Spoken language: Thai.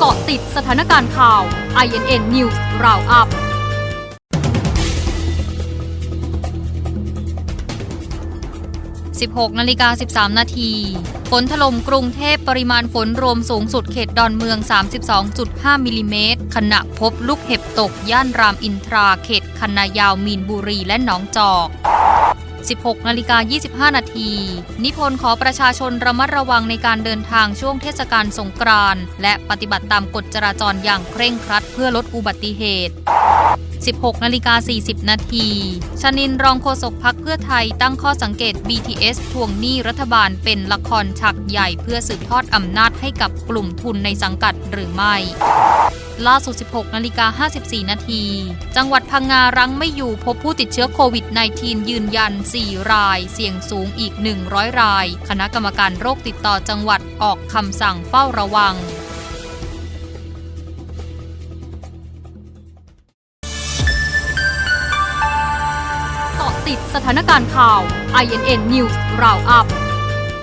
เกาะติดสถานการณ์ข่าว INN News Roundup 16นาฬิกา13 นาทีฝนถล่มกรุงเทพปริมาณฝนรวมสูงสุดเขตดอนเมือง 32.5 มิลลิเมตร ขณะพบลูกเห็บตกย่านรามอินทราเขตคันนายาวมีนบุรีและหนองจอก 16นาฬิกา25 นาที นิพนธ์ขอประชาชนระมัดระวังในการเดินทางช่วงเทศกาลสงกรานต์และปฏิบัติตามกฎจราจรอย่างเคร่งครัดเพื่อลดอุบัติเหตุ16นาฬิกา40 นาทีชนินรองโฆษกพักเพื่อไทยตั้งข้อสังเกต BTS ทวงหนี้รัฐบาลเป็นละครฉากใหญ่เพื่อสืบทอดอำนาจให้กับกลุ่มทุนในสังกัดหรือไม่ ล่าสุด 16 นาฬิกา 54 นาที จังหวัดพังงารั้งไม่อยู่พบผู้ติดเชื้อโควิด -19 ยืนยัน 4 ราย เสี่ยงสูงอีก 100 ราย คณะกรรมการโรคติดต่อจังหวัดออกคำสั่งเฝ้าระวังเกาะติดสถานการณ์ข่าว INN News Roundup